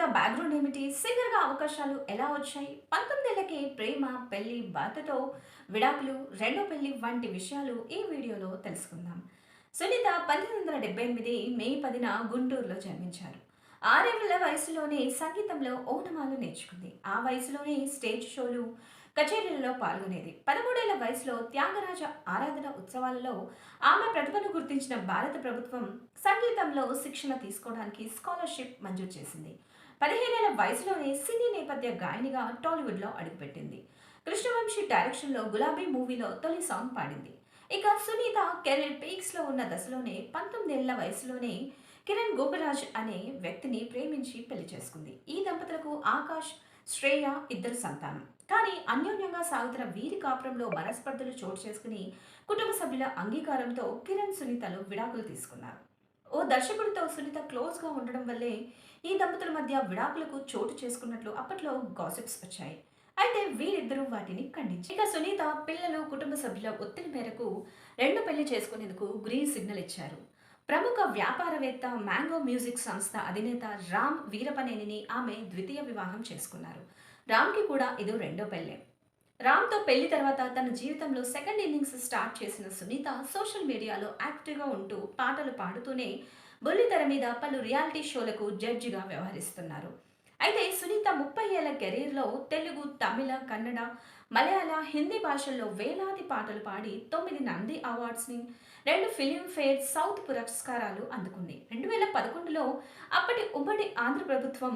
Sunitha background ఏమిటి? సింగర్గా అవకాశాలు ఎలా వచ్చాయి? పంతొమ్మిదేళ్ళకే ప్రేమ పెళ్ళి బాధతో విడాకులు రెండో పెళ్ళి వంటి విషయాలు ఈ వీడియోలో తెలుసుకుందాం. సునీత పంతొమ్మిది వందల డెబ్బై ఎనిమిది మే పదిన గుంటూరులో జన్మించారు. ఆరేళ్ళ వయసులోనే సంగీతంలో ఓనమాలు నేర్చుకుంది. ఆ వయసులోనే స్టేజ్ షోలు కచేరీలలో పాల్గొనేది. పదమూడేళ్ళ వయసులో త్యాగరాజ ఆరాధన ఉత్సవాలలో ఆమె ప్రతిభను గుర్తించిన భారత ప్రభుత్వం సంగీతంలో శిక్షణ తీసుకోవడానికి స్కాలర్షిప్ మంజూరు చేసింది. పదిహేనేళ్ళ వయసులోనే సినీ నేపథ్య గాయనిగా టాలీవుడ్లో అడుగుపెట్టింది. కృష్ణవంశీ డైరెక్షన్లో గులాబీ మూవీలో తొలి సాంగ్ పాడింది. ఇక సునీత కెరీర్ పీక్స్లో ఉన్న దశలోనే పంతొమ్మిదేళ్ళ వయసులోనే కిరణ్ గోపరాజ్ అనే వ్యక్తిని ప్రేమించి పెళ్ళి చేసుకుంది. ఈ దంపతులకు ఆకాష్ శ్రేయ ఇద్దరు సంతానం. కానీ అన్యోన్యంగా సాగుతున్న వీరి కాపురంలో మనస్పర్ధలు చోటు చేసుకుని కుటుంబ సభ్యుల అంగీకారంతో కిరణ్ సునీతలు విడాకులు తీసుకున్నారు. ఓ దర్శకుడితో సునీత క్లోజ్గా ఉండడం వల్లే ఈ దంపతుల మధ్య విడాకులకు చోటు చేసుకున్నట్లు అప్పట్లో గాసిప్స్ వచ్చాయి. అయితే వీరిద్దరూ వాటిని ఖండించి ఇక సునీత పిల్లలు కుటుంబ సభ్యుల ఒత్తిడి మేరకు రెండు పెళ్ళి చేసుకునేందుకు గ్రీన్ సిగ్నల్ ఇచ్చారు. ప్రముఖ వ్యాపారవేత్త మ్యాంగో మ్యూజిక్ సంస్థ అధినేత రామ్ వీరపనేనిని ఆమె ద్వితీయ వివాహం చేసుకున్నారు. రామ్కి కూడా ఇదో రెండో పెళ్ళే. రామ్తో పెళ్ళి తర్వాత తన జీవితంలో సెకండ్ ఇన్నింగ్స్ స్టార్ట్ చేసిన సునీత సోషల్ మీడియాలో యాక్టివ్గా ఉంటూ పాటలు పాడుతూనే బుల్లితెర మీద పలు రియాలిటీ షోలకు జడ్జిగా వ్యవహరిస్తున్నారు. అయితే సునీత ముప్పై ఏళ్ళ కెరీర్లో తెలుగు తమిళ కన్నడ మలయాళ హిందీ భాషల్లో వేలాది పాటలు పాడి తొమ్మిది నంది అవార్డ్స్ని రెండు ఫిలింఫేర్ సౌత్ పురస్కారాలు అందుకుంది. రెండు వేల పదకొండులో అప్పటి ఉమ్మడి ఆంధ్ర ప్రభుత్వం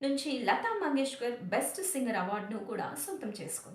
నుంచి లతా మంగేష్కర్ బెస్ట్ సింగర్ అవార్డును కూడా సొంతం చేసుకుంది.